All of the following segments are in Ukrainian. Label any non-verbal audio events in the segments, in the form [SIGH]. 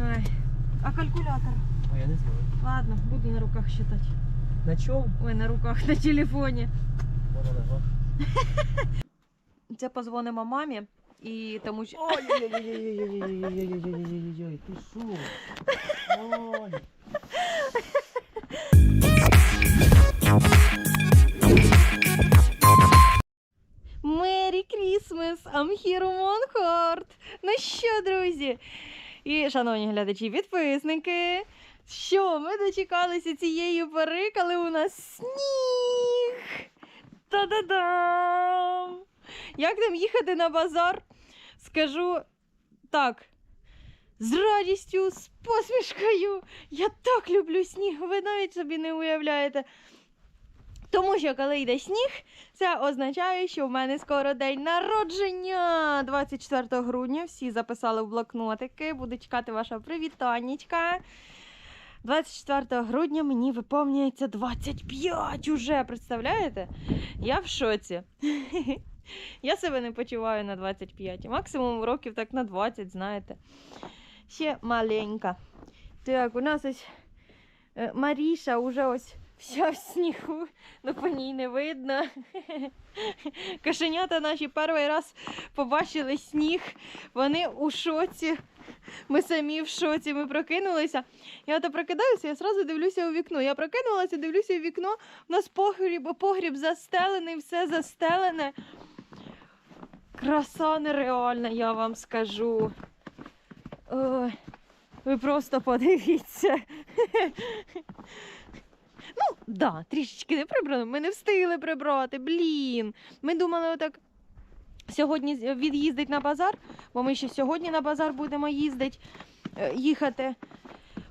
Ой. А калькулятор? А я не знаю. Ладно, буду на руках считать. На чому? Ой, на руках, [LAUGHS] на телефоні. Вона лежала. Це позвонимо мамі і тому що. Ой-ой-ой-ой-ой-ой-ой-ой-ой-ой-ой, ти що? Ой. Мері Крісмас! I'm here on Monkhort! Ну що, друзі? І, шановні глядачі, підписники. Що, ми дочекалися цієї пори, коли у нас сніг. Та-да-дам! Як нам їхати на базар? Скажу так. З радістю, з посмішкою. Я так люблю сніг, ви навіть собі не уявляєте. Тому що коли йде сніг, це означає, що в мене скоро день народження 24 грудня. Всі записали в блокнотики. Буду чекати вашого привітаннячка. 24 грудня мені виповнюється 25 уже, представляєте? Я в шоці. [LAUGHS] Я себе не почуваю на 25. Максимум років так на 20, знаєте. Ще маленька. Так, у нас ось е, Маріша уже ось вся в снігу, ну по ній не видно. [LAUGHS] Кошенята наші перший раз побачили сніг. Вони у шоці. Ми самі в шоці. Ми прокинулися. Я ото прокидаюся, я одразу дивлюся у вікно. Я прокинулася, дивлюся у вікно. У нас погріб, погріб застелений, все застелене. Краса нереальна, я вам скажу. Ой, ви просто подивіться. [LAUGHS] Ну, да, трішечки не прибрано. Ми не встигли прибрати. Блін. Ми думали, отак сьогодні від'їздить на базар, бо ми ще сьогодні на базар будемо їздити, е, їхати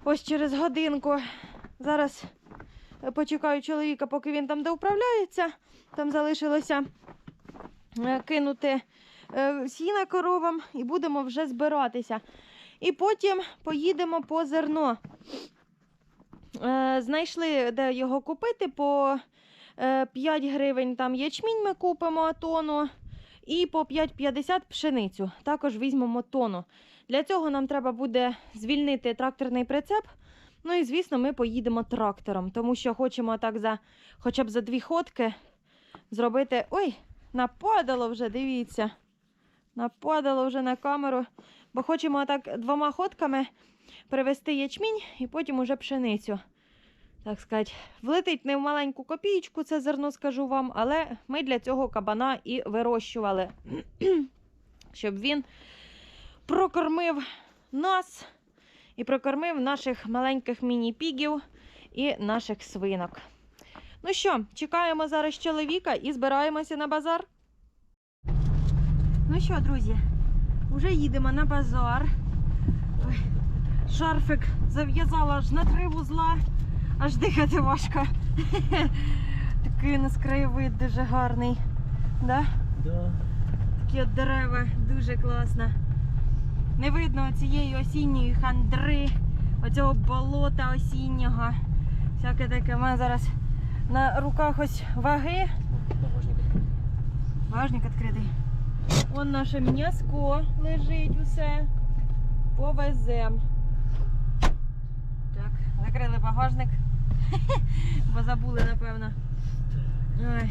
ось через годинку. Зараз е, почекаю чоловіка, поки він там доуправляється. Там залишилося е, кинути сіна коровам і будемо вже збиратися. І потім поїдемо по зерно. Е, знайшли, де його купити по е, 5 гривень там ячмінь ми купимо тону. І по 5,50 пшеницю. Також візьмемо тону. Для цього нам треба буде звільнити тракторний прицеп. Ну і звісно, ми поїдемо трактором, тому що хочемо так за хоча б за дві ходки зробити. Ой, нападало вже, дивіться. Нападало вже на камеру. Бо хочемо так двома ходками привезти ячмінь і потім уже пшеницю. Так сказати, влетить не в маленьку копієчку, це зерно скажу вам, але ми для цього кабана і вирощували, [CLEARS THROAT] щоб він прокормив нас і прокормив наших маленьких міні-пігів і наших свинок. Ну що, чекаємо зараз чоловіка і збираємося на базар. Ну що, друзі, вже їдемо на базар. Ой, шарфик зав'язала аж на три вузла, аж дихати важко. [LAUGHS] Такий у нас краєвид дуже гарний. Да? Да. Такі от дерева, дуже класно. Не видно цієї осінньої хандри, оцього болота осіннього. Всяке таке. У мене зараз на руках ось ваги. Багажник відкритий. Багажник відкритий. Вон наше м'яско лежить усе. Повезем. Так, закрили багажник. [LAUGHS] Бо забули, напевно. Ой.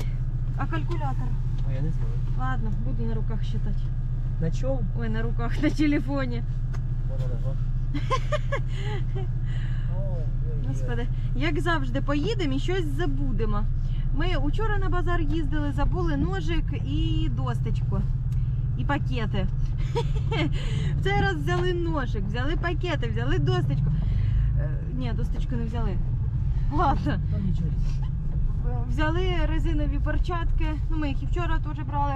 А калькулятор? А я не знаю. Ладно, буду на руках считати. На чому? Ой, на руках, на телефоні. [LAUGHS] Господи, як завжди, поїдемо і щось забудемо. Ми учора на базар їздили, забули ножик і досточку. І пакети. [LAUGHS] В цей раз взяли ножик, взяли пакети, взяли досточку. Ні, досточку не взяли. Ладно. Там нічого різного. Взяли резинові перчатки. Ну, ми їх і вчора теж брали.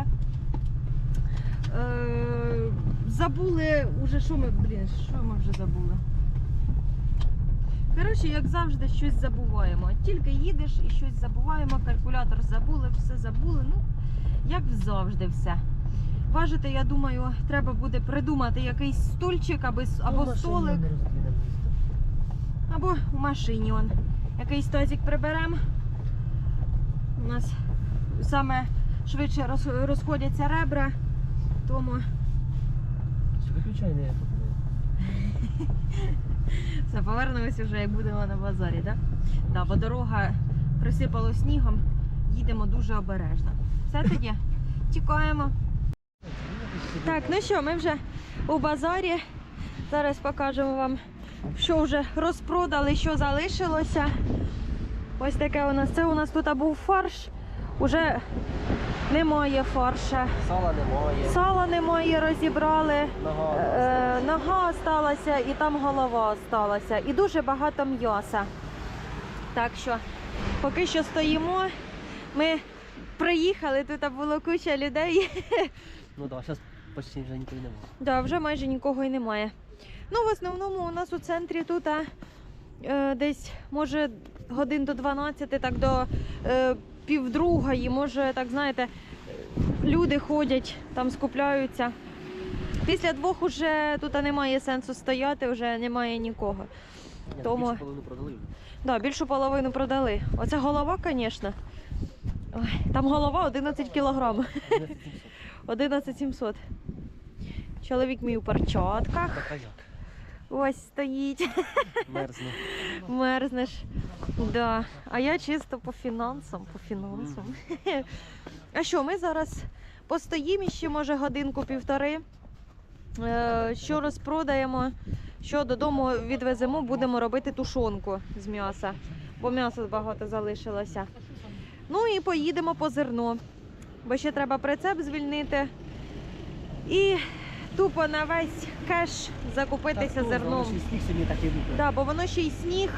Е, забули уже, що ми, блін, що ми вже забули? Коротше, як завжди, щось забуваємо. Тільки їдеш і щось забуваємо, калькулятор забули, все забули. Ну, як завжди все. Важити, я думаю, треба буде придумати якийсь стульчик або, або столик. Або в машині он. Якийсь тазик приберемо. У нас саме швидше роз- розходяться ребра. Тому виключай не тут [LAUGHS] Все, повернемося вже, як будемо на базарі, так? Да, бо дорога присипало снігом, їдемо дуже обережно. Все тоді, [LAUGHS] тікаємо. Так, ну що, ми вже у базарі. Зараз покажемо вам, що вже розпродали, що залишилося. Ось таке у нас. Це у нас тут був фарш. Уже немає фарша. Сала немає. Сала немає, розібрали. Нога. Е, нога осталася і там голова осталася. І дуже багато м'яса. Так що поки що стоїмо. Ми приїхали, тут було куча людей. [LAUGHS] Ну так, зараз почти вже нікого немає. Да, вже майже нікого і немає. Ну, в основному у нас у центрі тут а, е, десь може годин до 12, так до е, півдругої, може, так знаєте, люди ходять, там скупляються. Після двох уже тут немає сенсу стояти, вже немає нікого. Ні, Тому- більше половину продали. Да, більшу половину продали. Оце голова, звісно. Ой, там голова 11 кілограм. 11 700. [LAUGHS] Чоловік мій у перчатках. Ось стоїть. Мерзне. [LAUGHS] Мерзнеш. Да. А я чисто по фінансам, по фінансам. [LAUGHS] А що, ми зараз постоїмо ще, може, годинку-півтори. Е, Що розпродаємо, що додому відвеземо, будемо робити тушонку з м'яса, бо м'яса багато залишилося. Ну і поїдемо по зерно, бо ще треба прицеп звільнити. І тупо на весь кеш закупитися зерном. Сніг сьогодні так і. Да, бо воно ще й сніг.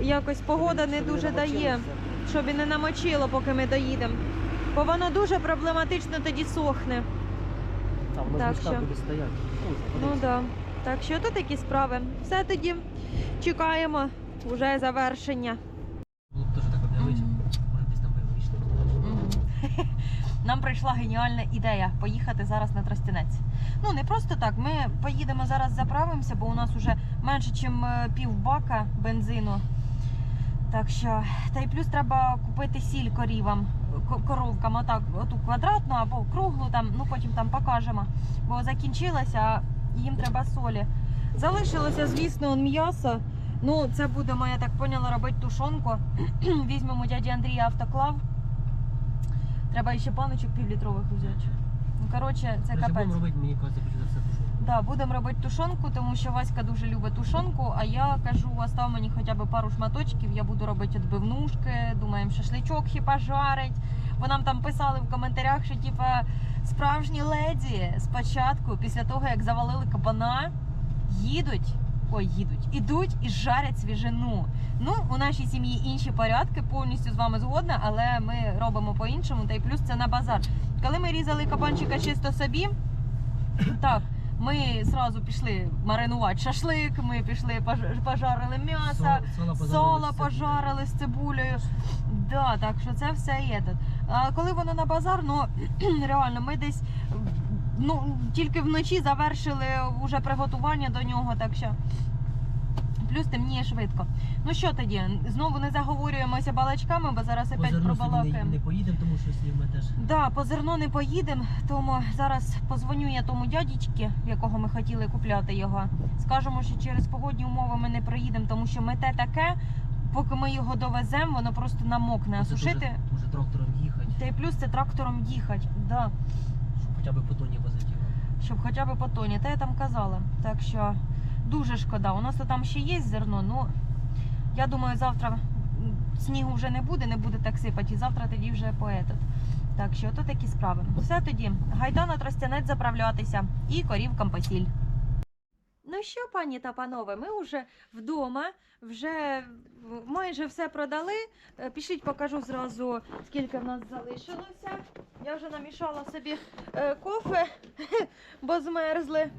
Якось погода не дуже дає, щоб і не намочило, поки ми доїдемо. Бо воно дуже проблематично тоді сохне. Воно Так що- буде стояти. Ну подивіться. да. Так що то такі справи. Все тоді чекаємо вже завершення. Там вийшли. [LAUGHS] Нам прийшла геніальна ідея поїхати зараз на Тростянець. Ну не просто так. Ми поїдемо зараз, заправимося, бо у нас вже менше, ніж пів бака бензину. Так що, та й плюс треба купити сіль корівам, коровкам, отак, оту квадратну або круглу, там, ну потім там покажемо. Бо закінчилася, а їм треба солі. Залишилося, звісно, м'ясо. Ну, це будемо, я так поняла, робити тушонку. [CLEARS THROAT] Візьмемо дяді Андрія автоклав. Треба ще баночок півлітрових взяти. Ну, коротше, це капець. будемо робити, мені кажеться, хоче за все душу. Да, будемо робити тушонку, тому що Васька дуже любить тушонку, а я кажу, остав мені хоча б пару шматочків, я буду робити відбивнушки, думаємо, шашличок хіба жарить. Бо нам там писали в коментарях, що типа справжні леді спочатку, після того як завалили кабана, їдуть. Ой, їдуть, ідуть і жарять свіжину. Ну, у нашій сім'ї інші порядки, повністю з вами згодна, але ми робимо по-іншому. Та й плюс це на базар. Коли ми різали кабанчика чисто собі, так, ми зразу пішли маринувати шашлик, ми пішли пожарили м'ясо, Сол- соло пожарили з цибулею. Да, так що це все є тут. А коли воно на базар, ну [CLEARS THROAT] реально, ми десь ну, тільки вночі завершили вже приготування до нього, так що. Плюс темніє швидко. Ну що тоді? Знову не заговорюємося балачками, бо зараз По опять зерну не, не поїдемо, тому що сніг ми теж. Да, по зерно не поїдемо, тому зараз позвоню я тому дядічки, якого ми хотіли купляти його. Скажемо, що через погодні умови ми не приїдемо, тому що мете таке, поки ми його довеземо, воно просто намокне. А сушити, уже трактором їхати, та й плюс це трактором їхати, да, хоча б по тоні возити щоб хоча б по тоні. Та я там казала. Так що дуже шкода. У нас там ще є зерно, але я думаю, завтра снігу вже не буде, не буде так сипати, і завтра тоді вже поетат. Так що то такі справи. Все тоді, гайда на тростянець заправлятися і корівкам посіль. Ну що, пані та панове, ми вже вдома, вже майже все продали. Е, Пішліть, покажу зразу, скільки в нас залишилося. Я вже намішала собі е, кофе, [LAUGHS] бо змерзли.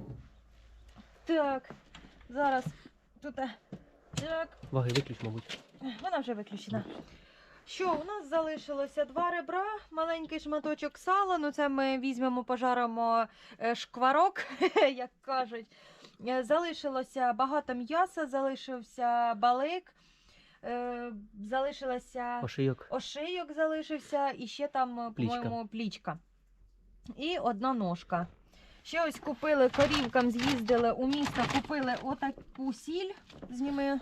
Так, зараз тут. е, Так, Ваги виключ, мабуть. вона вже виключена. Що, у нас залишилося два ребра, маленький шматочок сала. Ну, це ми візьмемо, пожаримо шкварок, [LAUGHS] як кажуть. Е, Залишилося багато м'яса, залишився балик, е, залишилася Ошийок. ошийок залишився і ще там, е, Плічка. по-моєму, плічка. І одна ножка. Ще ось купили корівкам, з'їздили у місто, купили отаку сіль. Зніми.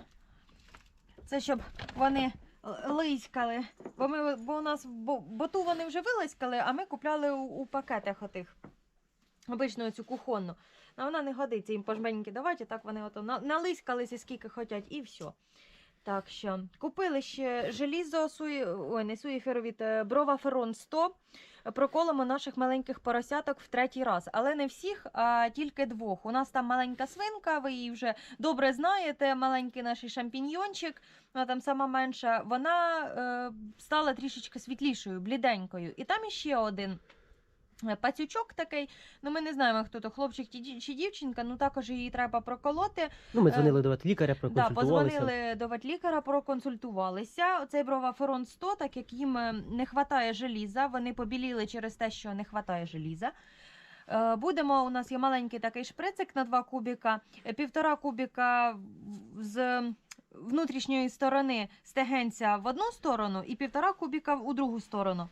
Це щоб вони л- лиськали. Бо, ми, бо у нас бо, бо ту вони вже вилиськали, а ми купляли у, у пакетах отих. Обично цю кухонну. А вона не годиться їм пожменьки давати, так вони ото налискалися скільки хочуть, і все. Так що купили ще желізо, суї, ой, не суєферовіт, е, броваферон 100. Проколимо наших маленьких поросяток в третій раз. Але не всіх, а тільки двох. У нас там маленька свинка, ви її вже добре знаєте. Маленький наш шампіньйончик, вона там сама менша, вона е, стала трішечки світлішою, бліденькою. І там іще один. Е, Пацючок такий, ну ми не знаємо, хто то хлопчик чи дівчинка, ну також її треба проколоти. Ну, ми Е, дзвонили до лікаря, Да, позвонили до ветлікаря, проконсультувалися. Оцей броваферон 100, так як їм е, не вистачає желіза, вони побіліли через те, що не вистачає желіза. Будемо, у нас є маленький такий шприцик на 2 кубіка, півтора кубіка з внутрішньої сторони стегенця в одну сторону і півтора кубіка в- у другу сторону.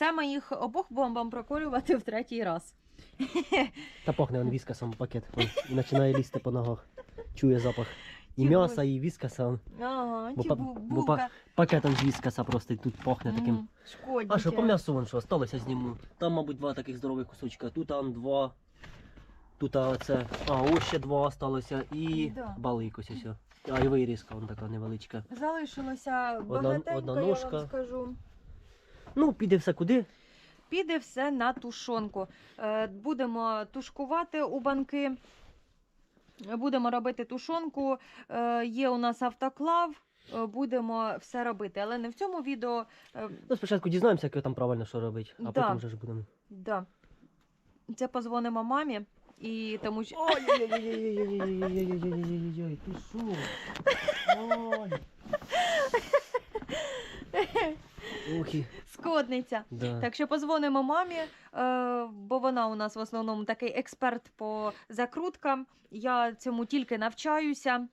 Це ми їх обох бомбам проколювати в третій раз. [LAUGHS] Та пахне він віскасом пакет. Вон, І починає лізти по ногах. Чує запах. І Чого? м'яса, і віскаса. Ага, Бо чи па- бу- бо па- Пакетом з віскаса просто і тут пахне таким. А що, по м'ясу вон що, осталося зніму. Там, мабуть, два таких здорових кусочка. Тут там два. Тут а, оце. А, ось ще два осталося. І Да. балик ось ось. А, і вирізка, вон така невеличка. Залишилося Одна- багатенько, одна я ножка. вам скажу. Ну, піде все куди. Піде все на тушонку. Е, будемо тушкувати у банки. Будемо робити тушонку. Е, є у нас автоклав, е, будемо все робити, але не в цьому відео. Ну, Спочатку дізнаємося, як там правильно що робити, а да. потім вже ж будемо. Да. Це позвонимо мамі і тому що. Ой-ой-ой, ти що? Ой. Ухі і. Да. Так що позвонимо мамі, е, бо вона у нас в основному такий експерт по закруткам. Я цьому тільки навчаюся.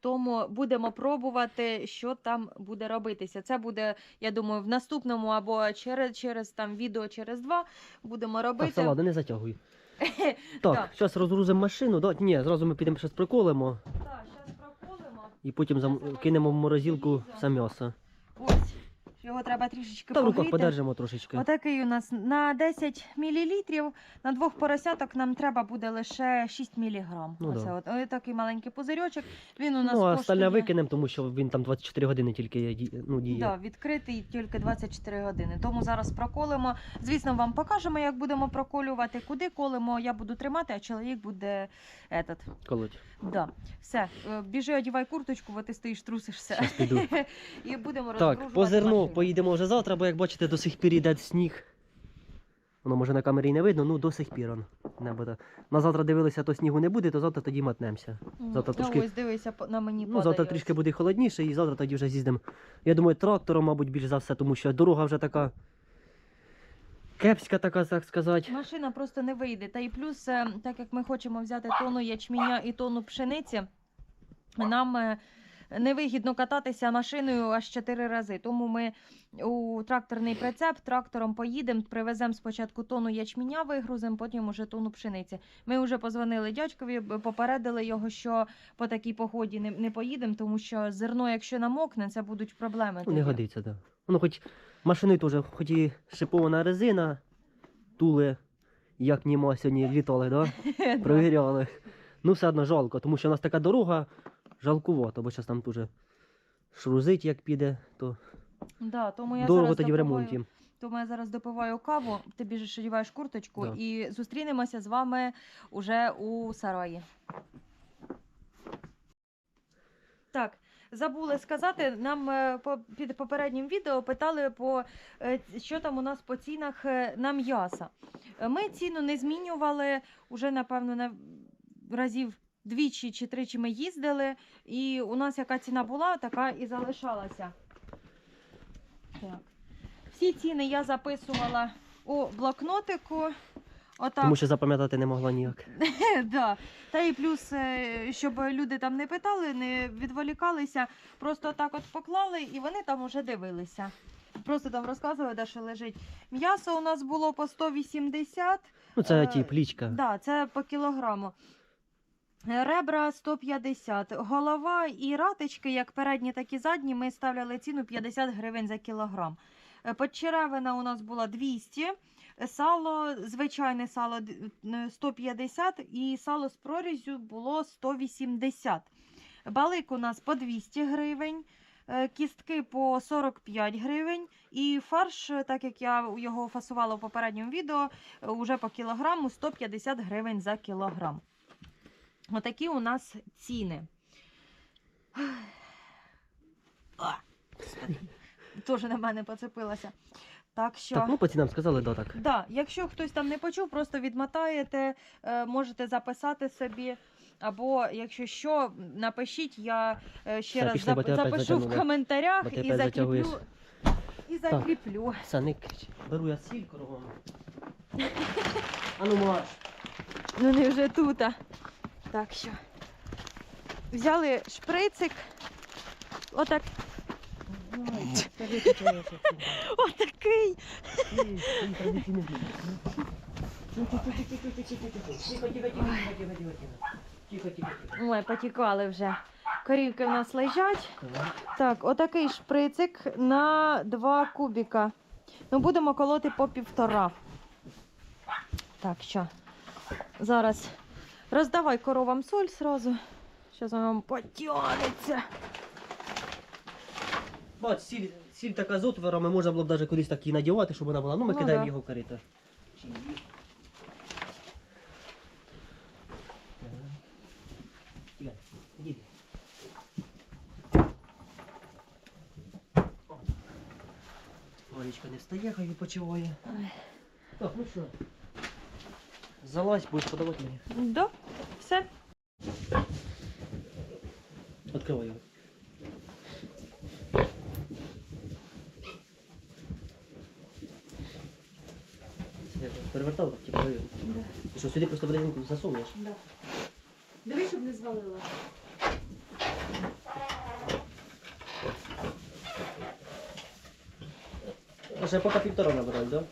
Тому будемо пробувати, що там буде робитися. Це буде, я думаю, в наступному або через, через там відео через два будемо Так, робити. все, ладно, не затягуй. [LAUGHS] Так. Так, зараз розгрузимо машину. Да, ні, зразу ми підемо щось приколимо Так, зараз проколимо. і потім зам... кинемо в морозилку все м'ясо. Ось. Його треба трішечки Та в руках погріти. подержимо трошечки. Отакий у нас на 10 мл, на двох поросяток нам треба буде лише 6 мг. Ну Оце да. от. Ось такий маленький пузирьочок. Він у нас Ну, а коштує... остальне викинемо, тому що він там 24 години тільки є, ді- ну, діє. Да, відкритий тільки 24 години. Тому зараз проколимо. Звісно, вам покажемо, як будемо проколювати, куди колимо. Я буду тримати, а чоловік буде этот. Колоть. Да. Все, е, біжи, одівай курточку, бо ти стоїш, трусишся. Піду. [LAUGHS] І будемо Так, розгружувати по зерну машину. Поїдемо вже завтра, бо як бачите, до сих пір йде сніг. Воно може на камері і не видно, ну до сих пір. он, Небо так. На завтра дивилися, то снігу не буде, то завтра тоді мотнемося. М, завтра ну, трошки- Ось дивися, по- на мені Ну, падає завтра трішки буде холодніше, і завтра тоді вже з'їздимо. Я думаю, трактором, мабуть, більш за все, тому що дорога вже така кепська, така, так сказати. Машина просто не вийде. Та і плюс, е, так як ми хочемо взяти тонну ячменя і тонну пшениці, нам е, невигідно кататися машиною аж чотири рази. Тому ми у тракторний прицеп трактором поїдемо, привеземо спочатку тонну ячменя, вигрузимо, потім уже тонну пшениці. Ми вже позвонили дядькові, попередили його, що по такій погоді не, не поїдемо, тому що зерно, якщо намокне, це будуть проблеми. Ну, не годиться, так. Да. Ну, хоч машини теж, хоч і шипована резина, тули, як німо сьогодні літали? [LAUGHS] Да. Провіряли. Ну, все одно жалко, тому що у нас така дорога жалкувата, бо зараз там дуже шрузить, як піде, то Да, тому я дорого тоді в ремонті. Тому я зараз допиваю каву, ти біжиш, одягаєш курточку Да. і зустрінемося з вами уже у сараї. Так, забули сказати, нам е, під попереднім відео питали, по, е, що там у нас по цінах е, на м'ясо. Е, Ми ціну не змінювали, уже, напевно, на разів двічі чи тричі ми їздили, і у нас яка ціна була, така і залишалася. Так. Всі ціни я записувала у блокнотику. Отак. Тому що запам'ятати не могла ніяк. [LAUGHS] да. Та і плюс, е, щоб люди там не питали, не відволікалися, просто так от поклали і вони там уже дивилися. Просто там розказували, де що лежить. М'ясо у нас було по 180, Ну, це Е, ті плічка. Да, це по кілограму. Ребра 150. Голова і ратички, як передні, так і задні, ми ставляли ціну 50 гривень за кілограм. Е, Подчеревина у нас була 200, сало, звичайне сало д- е, 150 і сало з прорізю було 180. Балик у нас по 200 гривень. е, Кістки по 45 гривень, і фарш, так як я його фасувала в попередньому відео, е, уже по кілограму 150 гривень за кілограм. Отакі у нас ціни. А, господи, на мене поцепилася. Так що. Так, ну по цінам сказали, да, так. Да, якщо хтось там не почув, просто відмотаєте, е, можете записати собі. Або якщо що, напишіть, я е, ще Все, раз пішли, зап- запишу в коментарях і закріплю. І закріплю. Саник, беру я сіль кругом. [LAUGHS] А ну марш. Ну не вже тут. а. Так що. Взяли шприцик. Отак, отакий. Ой, потікали вже. Корівки в нас лежать. Так, отакий шприцик на 2 кубіка. Ну, будемо колоти по півтора. Так що, зараз роздавай коровам соль сразу. Зараз вона вам потягнеться. Бач, сіль, сіль така з отворами, можна було б навіть кудись так і надівати, щоб вона була. Ну, ми Ну, кидаємо да. його в корито. Тікай, іди. О. Не встає, хай відпочиває. Так, ну що? Залазь, будеш подавати мені. Да, все. Його. Це я перевертав, так типу. Да. Ти що, сюди просто в резинку засунеш? Да. Дивись, щоб не звалила. А ще поки півтора набирають. Да.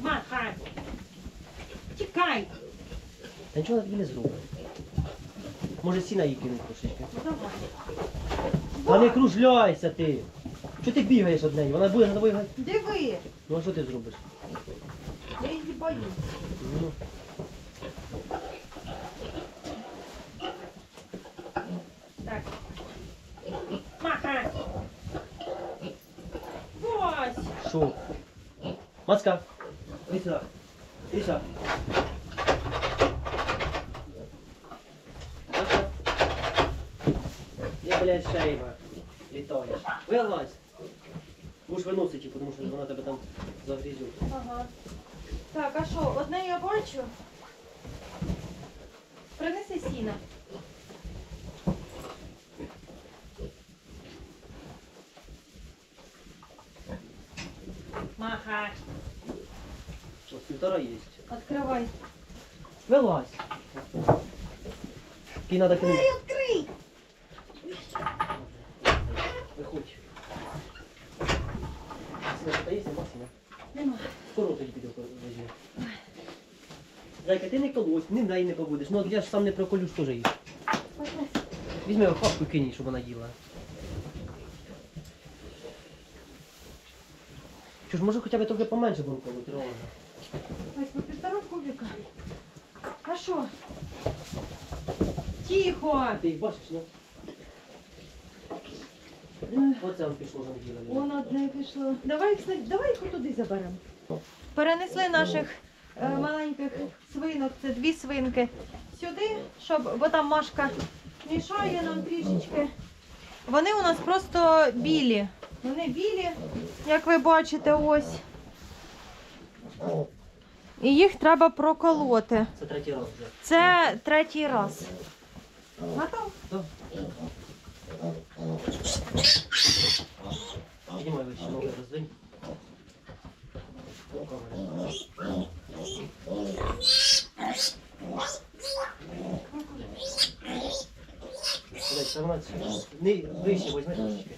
Махай! Тікай! Та нічого тобі не зробить. Може сіна їй кинуть трошечки. Ну. Та не кружляйся ти! Чого ти бігаєш од неї? Вона буде за тобою гати. Диви! Ну а що ти зробиш? Я її боюсь. Ну. Так. Махай! Ось! Що? Мацка! Іди сюди. Іди сюди. Шейба. Літаєш. Вилазь. Будеш виносити, тому що вона тебе там загрізуть. Ага. Так, а що, одне я бачу. Принеси сіна. Махай. Ось півтора є. Открывай. Вилазь. Ки надо кинути. Открий! Виходь. Сина, та є Максима? Нема. Скоро тоді піде візьме. Зайка, ти не колось, ні в неї не побудеш. Ну от я ж сам не проколюсь теж їх. Візьми його хапку кинь, щоб вона їла. Що ж, може хоча б трохи поменше будемо колоти, Романа? Ось по півтора кубика. А що? Тихо! Ти їх бачиш, ну? Оце он пішло там діло. Вон одне пішло. Давай, кстати, давай їх туди заберемо. Перенесли наших маленьких свинок, це дві свинки, сюди, щоб, бо там Машка мішає нам трішечки. Вони у нас просто білі. Вони білі, як ви бачите, ось. І їх треба проколоти. Це третій раз вже. Це третій раз. Готов? Так. Піднімай вище ноги роздвинь. Не вище возьми трошечки.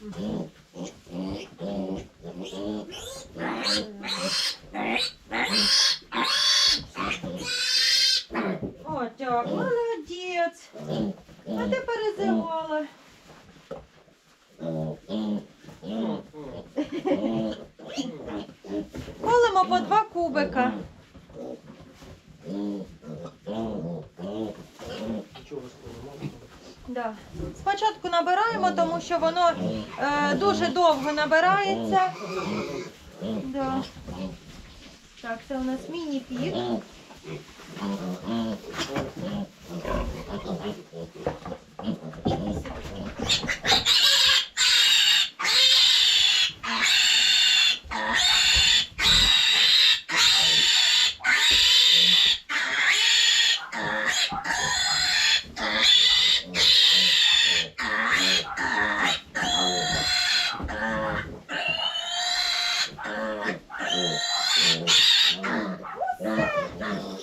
Mm-hmm. Да. Спочатку набираємо, тому що воно е, дуже довго набирається. Да. Так, це у нас міні-пік.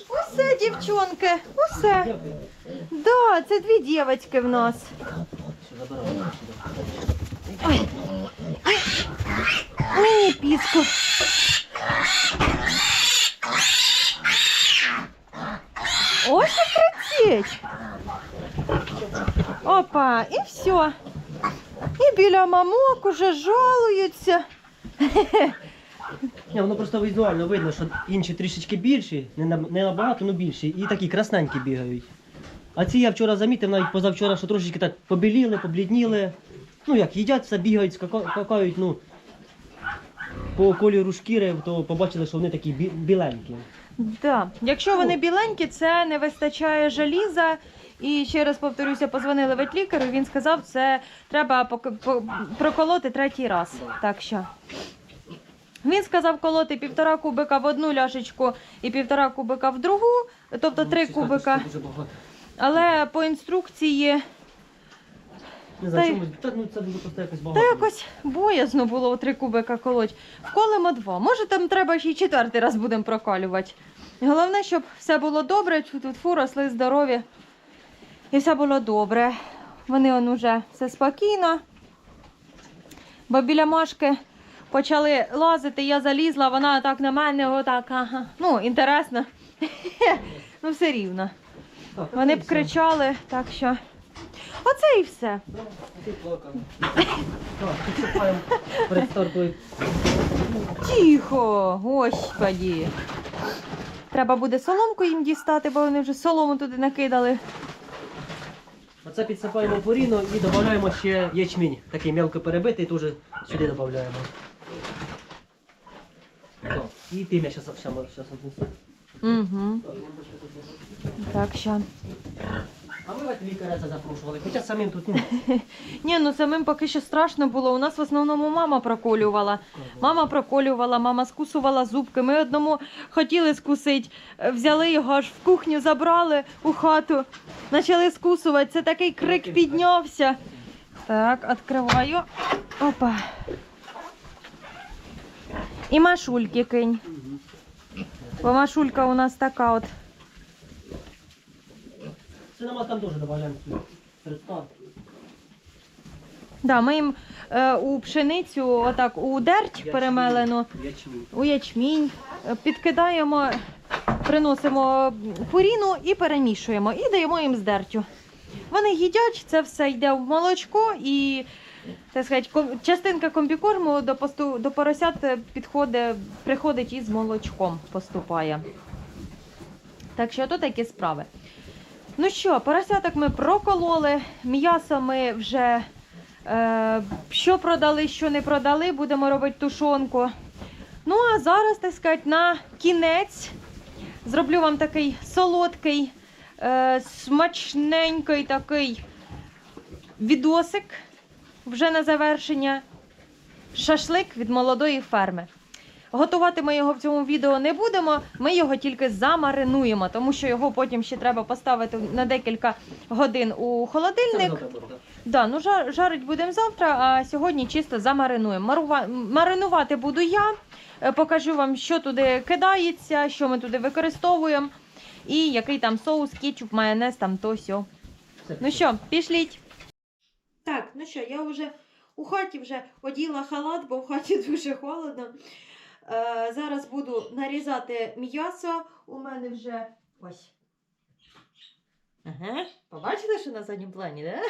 Усе, дівчонки, усе. Да, це дві дівчатки в нас. Ой. Мені піску. Ось і кричить. Опа, і все. І біля мамок уже жалуються. Ні, воно просто візуально видно, що інші трішечки більші, не, на- не набагато, але більші, і такі красненькі бігають. А ці я вчора замітив, навіть позавчора, що трошечки так побіліли, поблідніли. Ну як, їдять все, бігають, скака- скакають, ну. По кольору шкіри, то побачили, що вони такі бі- біленькі. Да. Якщо вони біленькі, це не вистачає желіза. І ще раз повторюся, позвонили ветлікарю, він сказав, це треба пок- по- проколоти третій раз. Так що. Він сказав колоти півтора кубика в одну ляшечку і півтора кубика в другу, тобто три Ну, кубика. Дуже багато. Але по інструкції Не знаю, Та й- чомусь, та, ну, це дуже просто якось багато. та якось боязно було три кубика колоть. Вколимо два. Може, там треба ще й четвертий раз будемо прокалювати. Головне, щоб все було добре, тут фу, росли здорові. І все було добре. Вони он уже все спокійно. Бо біля Машки почали лазити, я залізла, вона так на мене, отак, ага. Ну, інтересно. [LAUGHS] ну, все рівно. Вони б кричали, так що. Оце і все. Тихо, господі. Треба буде соломку їм дістати, бо вони вже солому туди накидали. Оце підсипаємо поріно і додаємо ще ячмінь. Такий мелко перебитий, теж сюди додаємо. І тим я зараз віднесу. Угу. Так що. А ми от лікаря запрошували, хоча самим тут ну, [LAUGHS] Ні, ну самим поки що страшно було. У нас в основному мама проколювала. Мама проколювала, мама скусувала зубки. Ми одному хотіли скусити, взяли його аж в кухню, забрали у хату, почали скусувати. Це такий крик піднявся. Так, відкриваю. Опа. І машульки кинь. Бо машулька у нас така от. Нам там теж додаємо сюди. Да, ми їм е, у пшеницю, отак у дерть перемелену, Ячмінь. у ячмінь, е, підкидаємо, приносимо пуріну і перемішуємо, і даємо їм з дертю. Вони їдять, це все йде в молочко і так сказати, частинка комбікорму до, посту, до поросят е, підходить, приходить із молочком, поступає. Так що то такі справи. Ну що, поросяток ми прокололи, м'ясо ми вже е, що продали, що не продали, будемо робити тушонку. Ну а зараз, так сказати, на кінець зроблю вам такий солодкий, е, смачненький такий відосик вже на завершення. Шашлик від молодої ферми. Готувати ми його в цьому відео не будемо, ми його тільки замаринуємо, тому що його потім ще треба поставити на декілька годин у холодильник. Да, ну жар, жарить будемо завтра, а сьогодні чисто замаринуємо. Марува... Маринувати буду я. Е, Покажу вам, що туди кидається, що ми туди використовуємо, і який там соус, кетчуп, майонез, там то сьо. Ну що, пішліть. Так, ну що, я вже у хаті вже оділа халат, бо в хаті [LAUGHS] дуже холодно. Е, зараз буду нарізати м'ясо. У мене вже ось Ага, побачили, що на задньому плані, да?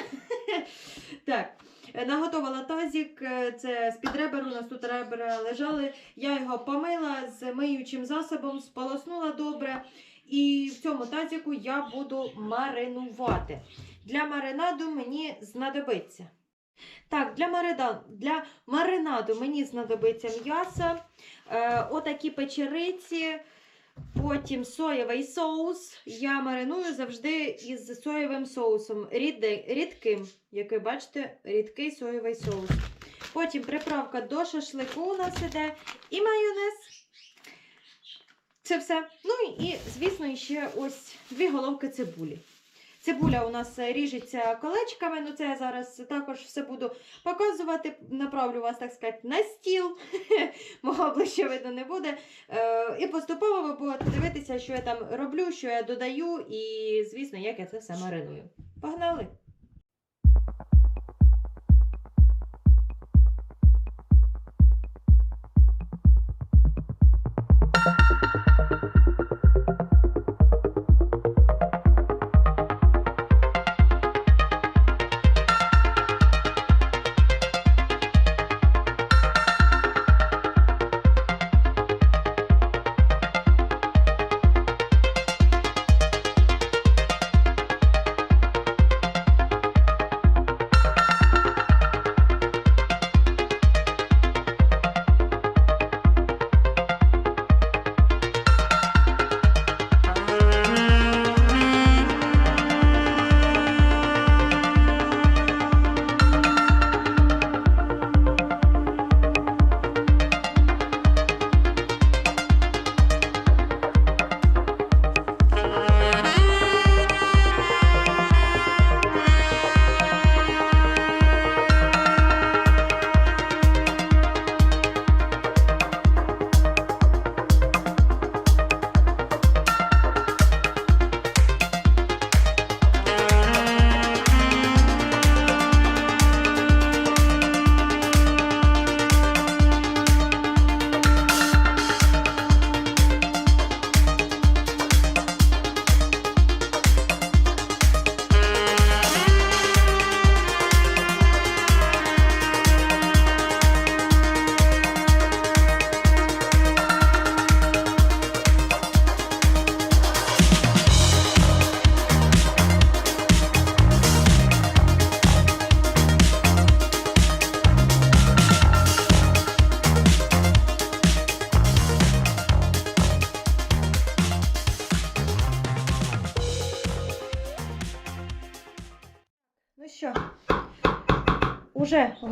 [LAUGHS] так, е, наготовила тазик, е, це з-під ребер, у нас тут ребра лежали. Я його помила з миючим засобом, сполоснула добре. І в цьому тазику я буду маринувати. Для маринаду мені знадобиться. Так, для, марида... для маринаду мені знадобиться м'ясо, е, отакі печериці, потім соєвий соус. Я мариную завжди із соєвим соусом. Ріди... Рідким, як ви бачите, рідкий соєвий соус. Потім приправка до шашлику у нас іде і майонез. Це все. Ну і, звісно, ще ось дві головки цибулі. Цибуля у нас е, ріжеться колечками, ну це я зараз також все буду показувати. Направлю вас, так сказати, на стіл. [LAUGHS] Мого обличчя видно не буде. Е, і поступово ви будете дивитися, що я там роблю, що я додаю, і, звісно, як я це все мариную. Погнали!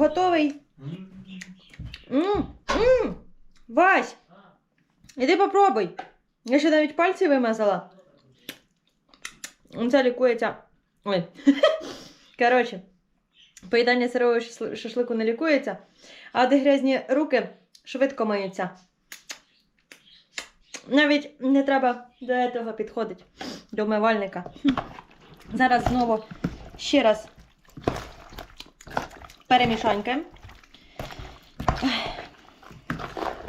Готовий? Вась, іди попробуй. Я ще навіть пальці вимазала. Це лікується. Ой. [LAUGHS] Коротше, поїдання сирого шашлику не лікується, а де грязні руки швидко миються. Навіть не треба до цього підходити, до умивальника. Зараз знову ще раз перемішанькаємо.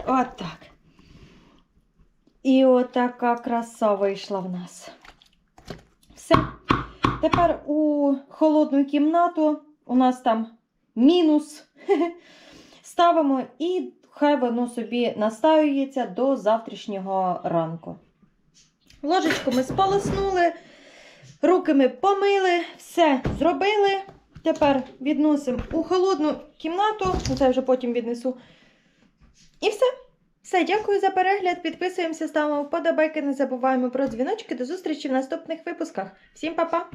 От так. І отака краса вийшла в нас. Все. Тепер у холодну кімнату у нас там мінус. [LAUGHS] Ставимо і хай воно собі настаюється до завтрашнього ранку. Ложечку ми сполоснули, руки ми помили, все зробили. Тепер відносимо у холодну кімнату, це вже потім віднесу. І все. Все, дякую за перегляд. Підписуємося, ставимо вподобайки, не забуваємо про дзвіночки. До зустрічі в наступних випусках. Всім па-па!